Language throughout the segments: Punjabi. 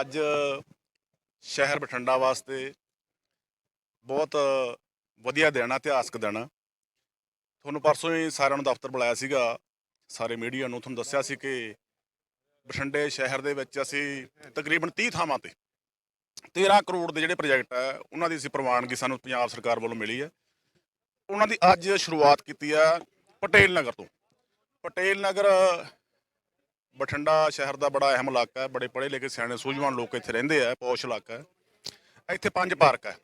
ਅੱਜ ਸ਼ਹਿਰ ਬਠਿੰਡਾ ਵਾਸਤੇ ਬਹੁਤ ਵਧੀਆ ਦਿਨ ਆ, ਇਤਿਹਾਸਕ ਦਿਨ। ਤੁਹਾਨੂੰ ਪਰਸੋਂ ਹੀ ਸਾਰਿਆਂ ਨੂੰ ਦਫ਼ਤਰ ਬੁਲਾਇਆ ਸੀਗਾ। ਸਾਰੇ ਮੀਡੀਆ ਨੂੰ ਤੁਹਾਨੂੰ ਦੱਸਿਆ ਸੀ ਕਿ ਬਠਿੰਡੇ ਸ਼ਹਿਰ ਦੇ ਵਿੱਚ ਅਸੀਂ ਤਕਰੀਬਨ 30 ਥਾਵਾਂ ਤੇ 13 ਕਰੋੜ ਦੇ ਜਿਹੜੇ ਪ੍ਰੋਜੈਕਟ ਆ, ਉਹਨਾਂ ਦੀ ਅਸੀਂ ਪ੍ਰਵਾਨਗੀ ਸਾਨੂੰ ਪੰਜਾਬ ਸਰਕਾਰ ਵੱਲੋਂ ਮਿਲੀ ਹੈ। ਉਹਨਾਂ ਦੀ ਅੱਜ ਸ਼ੁਰੂਆਤ ਕੀਤੀ ਆ ਪਟੇਲ ਨਗਰ ਤੋਂ। ਪਟੇਲ ਨਗਰ, ਬਠਿੰਡਾ ਸ਼ਹਿਰ ਦਾ ਬੜਾ ਅਹਿਮ ਇਲਾਕਾ ਹੈ, ਬੜੇ ਪੜ੍ਹੇ ਲਿਖੇ, ਸਿਆਣੇ, ਸੂਝਵਾਨ ਲੋਕ ਇੱਥੇ ਰਹਿੰਦੇ ਆ ਪੌਸ਼ ਇਲਾਕਾ ਹੈ। ਇੱਥੇ ਪੰਜ ਪਾਰਕ ਹੈ।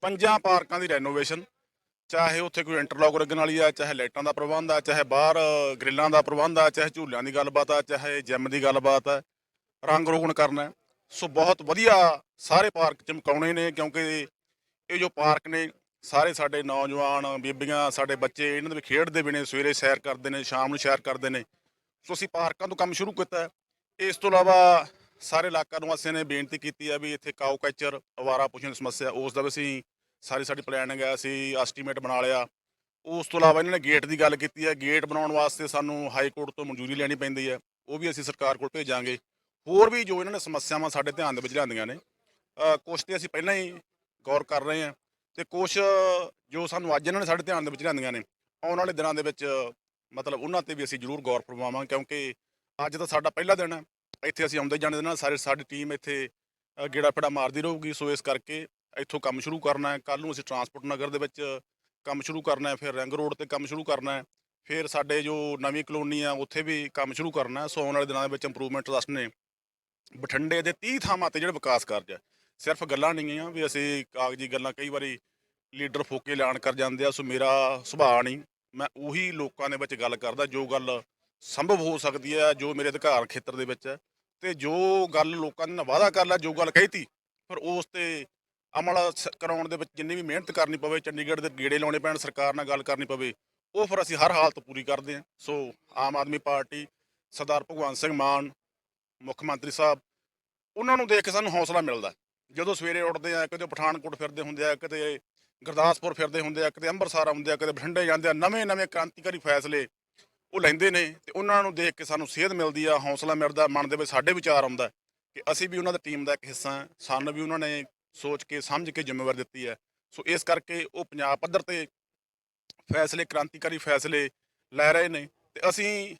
ਪੰਜਾਂ ਪਾਰਕਾਂ ਦੀ ਰੈਨੋਵੇਸ਼ਨ ਚਾਹੇ ਉੱਥੇ ਕੋਈ ਇੰਟਰਲੌਕ ਲੱਗਣ ਵਾਲੀ ਆ, ਚਾਹੇ ਲਾਈਟਾਂ ਦਾ ਪ੍ਰਬੰਧ ਆ, ਚਾਹੇ ਬਾਹਰ ਗ੍ਰਿਲਾਂ ਦਾ ਪ੍ਰਬੰਧ ਆ, ਚਾਹੇ ਝੂਲਿਆਂ ਦੀ ਗੱਲਬਾਤ ਆ, ਚਾਹੇ ਜਿਮ ਦੀ ਗੱਲਬਾਤ ਆ, ਰੰਗ ਰੋਗਣ ਕਰਨਾ ਸੋ ਬਹੁਤ ਵਧੀਆ ਸਾਰੇ ਪਾਰਕ ਚਮਕਾਉਣੇ ਨੇ ਕਿਉਂਕਿ ਇਹ ਜੋ ਪਾਰਕ ਨੇ, ਸਾਰੇ ਸਾਡੇ ਨੌਜਵਾਨ, ਬੀਬੀਆਂ, ਸਾਡੇ ਬੱਚੇ ਇਹਨਾਂ ਦੇ ਵੀ ਖੇਡਦੇ ਵੀ ਨੇ, ਸਵੇਰੇ ਸੈਰ ਕਰਦੇ ਨੇ, ਸ਼ਾਮ ਨੂੰ ਸੈਰ ਕਰਦੇ ਨੇ। ਸੋ ਅਸੀਂ ਪਾਰਕਾਂ ਤੋਂ ਕੰਮ ਸ਼ੁਰੂ ਕੀਤਾ ਇਸ ਤੋਂ ਇਲਾਵਾ ਸਾਰੇ ਇਲਾਕਾ ਨਿਵਾਸੀਆਂ ਨੇ ਬੇਨਤੀ ਕੀਤੀ ਹੈ ਵੀ ਇੱਥੇ ਕਾਊ ਕੈਚਰ ਅਵਾਰਾ ਪੁੱਛਣ ਸਮੱਸਿਆ, ਉਸ ਦਾ ਵੀ ਅਸੀਂ ਸਾਰੀ ਸਾਡੀ ਪਲਾਨਿੰਗ ਹੈ ਅਸੀਂ ਐਸਟੀਮੇਟ ਬਣਾ ਲਿਆ। ਉਸ ਤੋਂ ਇਲਾਵਾ ਇਹਨਾਂ ਨੇ ਗੇਟ ਦੀ ਗੱਲ ਕੀਤੀ ਹੈ। ਗੇਟ ਬਣਾਉਣ ਵਾਸਤੇ ਸਾਨੂੰ ਹਾਈ ਕੋਰਟ ਤੋਂ ਮਨਜ਼ੂਰੀ ਲੈਣੀ ਪੈਂਦੀ ਹੈ। ਉਹ ਵੀ ਅਸੀਂ ਸਰਕਾਰ ਕੋਲ ਭੇਜਾਂਗੇ। ਹੋਰ ਵੀ ਜੋ ਇਹਨਾਂ ਨੇ ਸਮੱਸਿਆਵਾਂ ਸਾਡੇ ਧਿਆਨ ਦੇ ਵਿੱਚ ਲਿਆਂਦੀਆਂ ਨੇ ਅ, ਕੁਛ ਤੇ ਅਸੀਂ ਪਹਿਲਾਂ ਹੀ ਗੌਰ ਕਰ ਰਹੇ ਹਾਂ ਤੇ ਕੁਛ ਜੋ ਸਾਨੂੰ ਅੱਜ ਇਹਨਾਂ ਨੇ ਸਾਡੇ ਧਿਆਨ ਦੇ ਵਿੱਚ ਲਿਆਂਦੀਆਂ ਨੇ ਆਉਣ ਵਾਲੇ ਦਿਨਾਂ ਦੇ ਵਿੱਚ ਮਤਲਬ ਉਹਨਾਂ ਤੇ ਵੀ ਅਸੀਂ ਜ਼ਰੂਰ ਗੌਰ ਫਰਮਾਵਾਂਗੇ ਕਿਉਂਕਿ ਅੱਜ ਤਾਂ ਸਾਡਾ ਪਹਿਲਾ ਦਿਨ ਹੈ ਇੱਥੇ ਅਸੀਂ ਆਉਂਦੇ ਜਾਂਦੇ ਦੇ ਨਾਲ ਸਾਰੇ ਸਾਡੀ ਟੀਮ ਇੱਥੇ ਗੇੜਾ ਫੇੜਾ ਮਾਰਦੀ ਰਹੂਗੀ ਸੋ ਇਸ ਕਰਕੇ ਇੱਥੋਂ ਕੰਮ ਸ਼ੁਰੂ ਕਰਨਾ ਹੈ ਕੱਲ ਨੂੰ ਅਸੀਂ ਟਰਾਂਸਪੋਰਟ ਨਗਰ ਦੇ ਵਿੱਚ ਕੰਮ ਸ਼ੁਰੂ ਕਰਨਾ ਹੈ ਫਿਰ ਰਿੰਗ ਰੋਡ ਤੇ ਕੰਮ ਸ਼ੁਰੂ ਕਰਨਾ ਹੈ ਫਿਰ ਸਾਡੇ ਜੋ ਨਵੀਂ ਕਲੋਨੀ ਆ ਉੱਥੇ ਵੀ ਕੰਮ ਸ਼ੁਰੂ ਕਰਨਾ ਹੈ ਸੋ ਆਉਣ ਵਾਲੇ ਦਿਨਾਂ ਦੇ ਵਿੱਚ ਇੰਪਰੂਵਮੈਂਟ ਟਰਸਟ ਨੇ ਬਠਿੰਡੇ ਦੇ 30 ਥਾਵਾਂ ਤੇ ਜਿਹੜੇ ਵਿਕਾਸ ਕਾਰਜ ਹੈ, ਸਿਰਫ ਗੱਲਾਂ ਨਹੀਂ ਆ ਵੀ ਅਸੀਂ ਕਾਗਜ਼ੀ ਗੱਲਾਂ ਕਈ ਵਾਰੀ ਲੀਡਰ ਫੋਕੇ ਐਲਾਨ ਕਰ ਜਾਂਦੇ ਆ, ਸੋ ਮੇਰਾ ਸੁਭਾਅ ਨਹੀਂ, ਮੈਂ ਉਹੀ ਲੋਕਾਂ ਦੇ ਵਿੱਚ ਗੱਲ ਕਰਦਾ ਜੋ ਗੱਲ ਸੰਭਵ ਹੋ ਸਕਦੀ ਹੈ, ਜੋ ਮੇਰੇ ਅਧਿਕਾਰ ਖੇਤਰ ਦੇ ਵਿੱਚ ਹੈ, ਤੇ ਜੋ ਗੱਲ ਲੋਕਾਂ ਨੇ ਵਾਅਦਾ ਕਰ ਲਿਆ, ਜੋ ਗੱਲ ਕਹੀਤੀ ਫਿਰ ਉਸ ਤੇ ਅਮਲ ਸ- ਕਰਾਉਣ ਦੇ ਵਿੱਚ ਜਿੰਨੀ ਵੀ ਮਿਹਨਤ ਕਰਨੀ ਪਵੇ, ਚੰਡੀਗੜ੍ਹ ਦੇ ਗੇੜੇ ਲਾਉਣੇ ਪੈਣ, ਸਰਕਾਰ ਨਾਲ ਗੱਲ ਕਰਨੀ ਪਵੇ, ਉਹ ਫਿਰ ਅਸੀਂ ਹਰ ਹਾਲਤ ਪੂਰੀ ਕਰਦੇ ਹਾਂ, ਸੋ ਆਮ ਆਦਮੀ ਪਾਰਟੀ, ਸਰਦਾਰ ਭਗਵੰਤ ਸਿੰਘ ਮਾਨ ਮੁੱਖ ਮੰਤਰੀ ਸਾਹਿਬ, ਉਹਨਾਂ ਨੂੰ ਦੇਖ ਕੇ ਸਾਨੂੰ ਹੌਸਲਾ ਮਿਲਦਾ। ਜਦੋਂ ਸਵੇਰੇ ਉੱਠਦੇ ਆ ਕਦੇ ਪਠਾਨਕੋਟ ਫਿਰਦੇ ਹੁੰਦੇ ਆ ਕਦੇ ਗੁਰਦਾਸਪੁਰ ਫਿਰਦੇ ਹੁੰਦੇ ਆ ਕਦੇ ਅੰਮ੍ਰਿਤਸਰ ਆਉਂਦੇ ਆ ਕਦੇ ਬਠਿੰਡੇ ਜਾਂਦੇ ਆ ਨਵੇਂ ਨਵੇਂ ਕ੍ਰਾਂਤੀਕਾਰੀ ਫੈਸਲੇ ਉਹ ਲੈਂਦੇ ਨੇ ਤੇ ਉਹਨਾਂ ਨੂੰ ਦੇਖ ਕੇ ਸਾਨੂੰ ਸੇਧ ਮਿਲਦੀ ਆ, ਹੌਸਲਾ ਮਿਲਦਾ, ਮਨ ਦੇ ਵਿੱਚ ਸਾਡੇ ਵਿਚਾਰ ਆਉਂਦਾ ਕਿ ਅਸੀਂ ਵੀ ਉਹਨਾਂ ਦੀ ਟੀਮ ਦਾ ਇੱਕ ਹਿੱਸਾ ਹਾਂ, ਸਾਨੂੰ ਵੀ ਉਹਨਾਂ ਨੇ ਸੋਚ ਕੇ, ਸਮਝ ਕੇ ਜ਼ਿੰਮੇਵਾਰੀ ਦਿੱਤੀ ਹੈ। ਸੋ ਇਸ ਕਰਕੇ ਉਹ ਪੰਜਾਬ ਪੱਧਰ ਤੇ ਫੈਸਲੇ, ਕ੍ਰਾਂਤੀਕਾਰੀ ਫੈਸਲੇ ਲੈ ਰਹੇ ਨੇ ਤੇ ਅਸੀਂ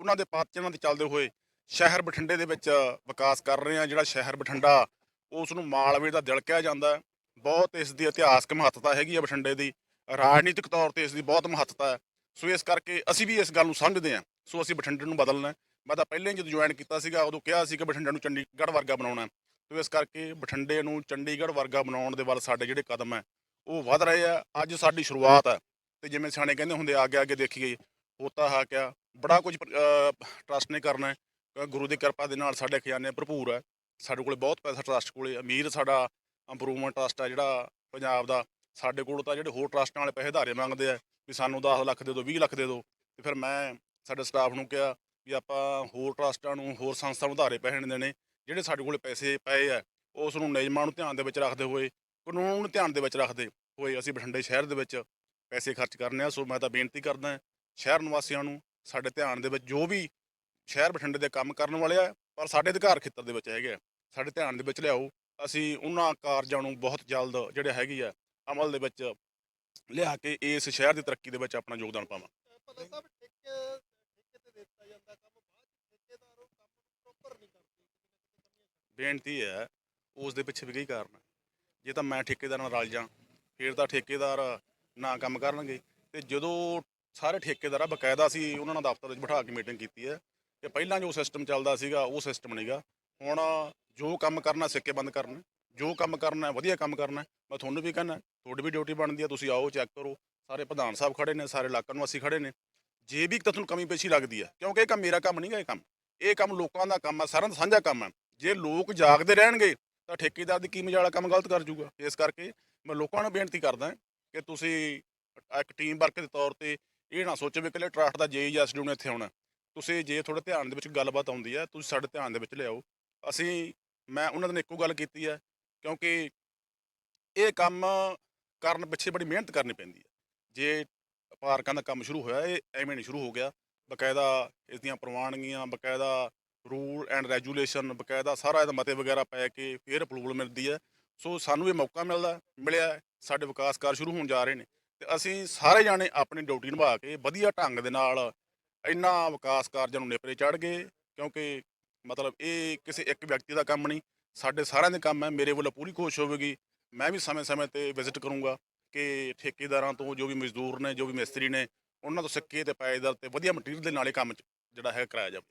ਉਹਨਾਂ ਦੇ ਪਾਤਿਆਂ ਤੇ ਚੱਲਦੇ ਹੋਏ ਸ਼ਹਿਰ ਬਠਿੰਡੇ ਦੇ ਵਿੱਚ ਵਿਕਾਸ ਕਰ ਰਹੇ ਹਾਂ, ਜਿਹੜਾ ਸ਼ਹਿਰ ਬਠਿੰਡਾ ਉਸ ਨੂੰ ਮਾਲਵੇ ਦਾ ਦਿਲ ਕਿਹਾ ਜਾਂਦਾ ਬਹੁਤ ਇਸ ਦੀ ਇਤਿਹਾਸਕ ਮਹੱਤਤਾ ਹੈਗੀ ਹੈ ਬਠਿੰਡੇ ਦੀ। ਰਾਜਨੀਤਿਕ ਤੌਰ ਤੇ ਇਸ ਦੀ ਬਹੁਤ ਮਹੱਤਤਾ ਹੈ। ਸੋ ਇਸ ਕਰਕੇ ਅਸੀਂ ਵੀ ਇਸ ਗੱਲ ਨੂੰ ਸਮਝਦੇ ਹਾਂ। ਸੋ ਅਸੀਂ ਬਠਿੰਡੇ ਨੂੰ ਬਦਲਣਾ ਮੈਂ ਤਾਂ ਪਹਿਲਾਂ ਹੀ ਜਦੋਂ ਜੁਆਇਨ ਕੀਤਾ ਸੀਗਾ, ਉਦੋਂ ਕਿਹਾ ਸੀ ਕਿ ਬਠਿੰਡੇ ਨੂੰ ਚੰਡੀਗੜ੍ਹ ਵਰਗਾ ਬਣਾਉਣਾ ਸੋ ਇਸ ਕਰਕੇ ਬਠਿੰਡੇ ਨੂੰ ਚੰਡੀਗੜ੍ਹ ਵਰਗਾ ਬਣਾਉਣ ਦੇ ਵੱਲ ਸਾਡੇ ਜਿਹੜੇ ਕਦਮ ਹੈ, ਉਹ ਵੱਧ ਰਹੇ ਆ। ਅੱਜ ਸਾਡੀ ਸ਼ੁਰੂਆਤ ਹੈ। ਤੇ ਜਿਵੇਂ ਸਿਆਣੇ ਕਹਿੰਦੇ ਹੁੰਦੇ ਆਗੇ ਆਗੇ ਦੇਖੀਏ। ਹੋਤਾ ਹੈ ਕਿਆ, ਬੜਾ ਕੁਝ ਟਰਸਟ ਨੇ ਕਰਨਾ ਗੁਰੂ ਦੀ ਕਿਰਪਾ ਦੇ ਨਾਲ ਸਾਡੇ ਖਜ਼ਾਨੇ ਭਰਪੂਰ ਹੈ। ਸਾਡੇ ਕੋਲੇ ਬਹੁਤ ਪੈਸਾ ਟਰਸਟ ਕੋਲੇ, ਅਮੀਰ ਸਾਡਾ ਇੰਪਰੂਵਮੈਂਟ ਟਰਸਟ ਆ ਜਿਹੜਾ ਪੰਜਾਬ ਦਾ। ਸਾਡੇ ਕੋਲ ਤਾਂ ਜਿਹੜੇ ਹੋਰ ਟਰਸਟਾਂ ਵਾਲੇ ਪੈਸੇ ਧਾਰੇ ਮੰਗਦੇ ਆ ਵੀ ਸਾਨੂੰ 10 ਲੱਖ ਦੇ ਦਿਓ 20 ਲੱਖ ਦੇ ਦਿਓ ਤੇ ਫਿਰ ਮੈਂ ਸਾਡੇ ਸਟਾਫ ਨੂੰ ਕਿਹਾ ਵੀ ਆਪਾਂ ਹੋਰ ਟਰਸਟਾਂ ਨੂੰ ਹੋਰ ਸੰਸਥਾ ਨੂੰ ਧਾਰੇ ਪੈਸੇ ਨਹੀਂ ਦੇਣੇ। ਜਿਹੜੇ ਸਾਡੇ ਕੋਲੇ ਪੈਸੇ ਪਏ ਆ, ਉਸ ਨੂੰ ਨਿਯਮਾਂ ਨੂੰ ਧਿਆਨ ਦੇ ਵਿੱਚ ਰੱਖਦੇ ਹੋਏ, ਕਾਨੂੰਨ ਨੂੰ ਧਿਆਨ ਦੇ ਵਿੱਚ ਰੱਖਦੇ ਹੋਏ ਅਸੀਂ ਬਠਿੰਡੇ ਸ਼ਹਿਰ ਦੇ ਵਿੱਚ ਪੈਸੇ ਖਰਚ ਕਰਨੇ ਆ। ਸੋ ਮੈਂ ਤਾਂ ਬੇਨਤੀ ਕਰਦਾ ਸ਼ਹਿਰ ਨਿਵਾਸੀਆਂ ਨੂੰ ਸਾਡੇ ਧਿਆਨ ਦੇ ਵਿੱਚ ਜੋ ਵੀ ਸ਼ਹਿਰ ਬਠਿੰਡੇ ਦੇ ਕੰਮ ਕਰਨ ਵਾਲੇ ਆ ਪਰ ਸਾਡੇ ਅਧਿਕਾਰ ਖੇਤਰ ਦੇ ਵਿੱਚ ਹੈਗੇ ਆ। ਸਾਡੇ ਧਿਆਨ ਦੇ ਵਿੱਚ ਲਿਆਓ ਅਸੀਂ ਉਹਨਾਂ ਕਾਰਜਾਂ ਨੂੰ ਬਹੁਤ ਜਲਦ ਜਿਹੜੇ ਹੈਗੀ ਆ ਅਮਲ ਦੇ ਵਿੱਚ ਲਿਆ ਕੇ ਇਸ ਸ਼ਹਿਰ ਦੀ ਤਰੱਕੀ ਦੇ ਵਿੱਚ ਆਪਣਾ ਯੋਗਦਾਨ ਪਾਵਾਂ। ਬੇਨਤੀ ਹੈ ਉਸ ਦੇ ਪਿੱਛੇ ਵੀ ਕਈ ਕਾਰਨ ਹੈ ਜੇ ਤਾਂ ਮੈਂ ਠੇਕੇਦਾਰ ਨਾਲ ਰਲ ਜਾਂ ਫਿਰ ਤਾਂ ਠੇਕੇਦਾਰ ਨਾ ਕੰਮ ਕਰਨਗੇ। ਤੇ ਜਦੋਂ ਸਾਰੇ ਠੇਕੇਦਾਰ ਆ ਬਕਾਇਦਾ ਸੀ ਉਹਨਾਂ ਨਾਲ ਦਫ਼ਤਰ ਵਿੱਚ ਬਿਠਾ ਕੇ ਮੀਟਿੰਗ ਕੀਤੀ ਹੈ ਕਿ ਪਹਿਲਾਂ ਜੋ ਸਿਸਟਮ ਚੱਲਦਾ ਸੀਗਾ, ਉਹ ਸਿਸਟਮ ਨਹੀਂਗਾ ਹੁਣ ਜੋ ਕੰਮ ਕਰਨਾ, ਸਿੱਕੇ ਬੰਦ ਕਰਨਾ। ਜੋ ਕੰਮ ਕਰਨਾ, ਵਧੀਆ ਕੰਮ ਕਰਨਾ, ਮੈਂ ਤੁਹਾਨੂੰ ਵੀ ਕਹਿੰਦਾ, ਤੁਹਾਡੀ ਵੀ ਡਿਊਟੀ ਬਣਦੀ ਹੈ ਤੁਸੀਂ ਆਓ ਚੈੱਕ ਕਰੋ। ਸਾਰੇ ਪ੍ਰਧਾਨ ਸਾਹਿਬ ਖੜੇ ਨੇ, ਸਾਰੇ ਇਲਾਕਾ ਨਿਵਾਸੀ ਖੜੇ ਨੇ। ਜੇ ਵੀ ਤੁਹਾਨੂੰ ਕਮੀ ਪੇਸ਼ੀ ਲੱਗਦੀ ਹੈ ਕਿਉਂਕਿ ਇਹ ਕੰਮ ਮੇਰਾ ਕੰਮ ਨਹੀਂਗਾ ਇਹ ਕੰਮ। ਇਹ ਕੰਮ ਲੋਕਾਂ ਦਾ ਕੰਮ ਹੈ ਸਾਰਿਆਂ ਦਾ ਸਾਂਝਾ ਕੰਮ ਹੈ ਜੇ ਲੋਕ ਜਾਗਦੇ ਰਹਿਣਗੇ, ਤਾਂ ਠੇਕੇਦਾਰ ਦੀ ਕੀਮਤ ਵਾਲਾ ਕੰਮ ਗਲਤ ਕਰ ਜੂਗਾ। ਇਸ ਕਰਕੇ ਮੈਂ ਲੋਕਾਂ ਨੂੰ ਬੇਨਤੀ ਕਰਦਾ ਕਿ ਤੁਸੀਂ ਇੱਕ ਟੀਮ ਵਰਕ ਦੇ ਤੌਰ ਤੇ ਇਹ ਨਾ ਸੋਚੋ ਵੀ ਇਕੱਲੇ ਟਰਸਟ ਦਾ ਜੇਈ ਜਾਂ ਨੇ ਇੱਥੇ ਆਉਣਾ। ਤੁਸੀਂ ਜੇ ਤੁਹਾਡੇ ਧਿਆਨ ਦੇ ਵਿੱਚ ਗੱਲਬਾਤ ਆਉਂਦੀ ਹੈ, ਤੁਸੀਂ ਸਾਡੇ ਧਿਆਨ ਦੇ ਵਿੱਚ ਲਿਆਓ। ਅਸੀਂ, ਮੈਂ ਉਹਨਾਂ ਨੇ ਇੱਕੋ ਗੱਲ ਕੀਤੀ ਹੈ, ਕਿਉਂਕਿ ਇਹ ਕੰਮ ਕਰਨ ਪਿੱਛੇ ਬੜੀ ਮਿਹਨਤ ਕਰਨੀ ਪੈਂਦੀ ਹੈ। ਜੇ ਪਾਰਕਾਂ ਦਾ ਕੰਮ ਸ਼ੁਰੂ ਹੋਇਆ, ਇਹ ਐਵੇਂ ਨਹੀਂ ਸ਼ੁਰੂ ਹੋ ਗਿਆ। ਬਕਾਇਦਾ ਇਸ ਦੀਆਂ ਪ੍ਰਵਾਨਗੀਆਂ, ਬਕਾਇਦਾ ਰੂਲ ਐਂਡ ਰੈਗੂਲੇਸ਼ਨ, ਬਕਾਇਦਾ ਸਾਰਾ ਇਹਦਾ ਮਤੇ ਵਗੈਰਾ ਪੈ ਕੇ ਫਿਰ ਅਪਰੂਵਲ ਮਿਲਦੀ ਹੈ। ਸੋ ਸਾਨੂੰ ਇਹ ਮੌਕਾ ਮਿਲਦਾ, ਮਿਲਿਆ, ਸਾਡੇ ਵਿਕਾਸ ਕਾਰਜ ਸ਼ੁਰੂ ਹੋਣ ਜਾ ਰਹੇ ਨੇ। ਤੇ ਅਸੀਂ ਸਾਰੇ ਜਾਣੇ ਆਪਣੀ ਡਿਊਟੀ ਨਿਭਾ ਕੇ ਵਧੀਆ ਢੰਗ ਦੇ ਨਾਲ ਇੰਨਾ ਵਿਕਾਸ ਕਾਰਜਾਂ ਨੂੰ ਨੇਪਰੇ ਚੜ੍ਹ ਗਏ, ਕਿਉਂਕਿ ਮਤਲਬ ਇਹ ਕਿਸੇ ਇੱਕ ਵਿਅਕਤੀ ਦਾ ਕੰਮ ਨਹੀਂ, ਸਾਡੇ ਸਾਰਿਆਂ ਦੇ ਕੰਮ ਹੈ, ਮੇਰੇ ਵੱਲੋਂ ਪੂਰੀ ਕੋਸ਼ਿਸ਼ ਹੋਵੇਗੀ, ਮੈਂ ਵੀ ਸਮੇਂ-ਸਮੇਂ ਤੇ ਵਿਜ਼ਿਟ ਕਰੂੰਗਾ ਕਿ ਠੇਕੇਦਾਰਾਂ ਤੋਂ ਜੋ ਵੀ ਮਜ਼ਦੂਰ ਨੇ, ਜੋ ਵੀ ਮਿਸਤਰੀ ਨੇ, ਉਹਨਾਂ ਤੋਂ ਸਿੱਕੇ ਤੇ ਪਾਏਦਾਰ ਤੇ ਵਧੀਆ ਮਟੀਰੀਅਲ ਦੇ ਨਾਲੇ ਕੰਮ ਜਿਹੜਾ ਹੈ ਕਰਾਇਆ ਜਾਵੇ।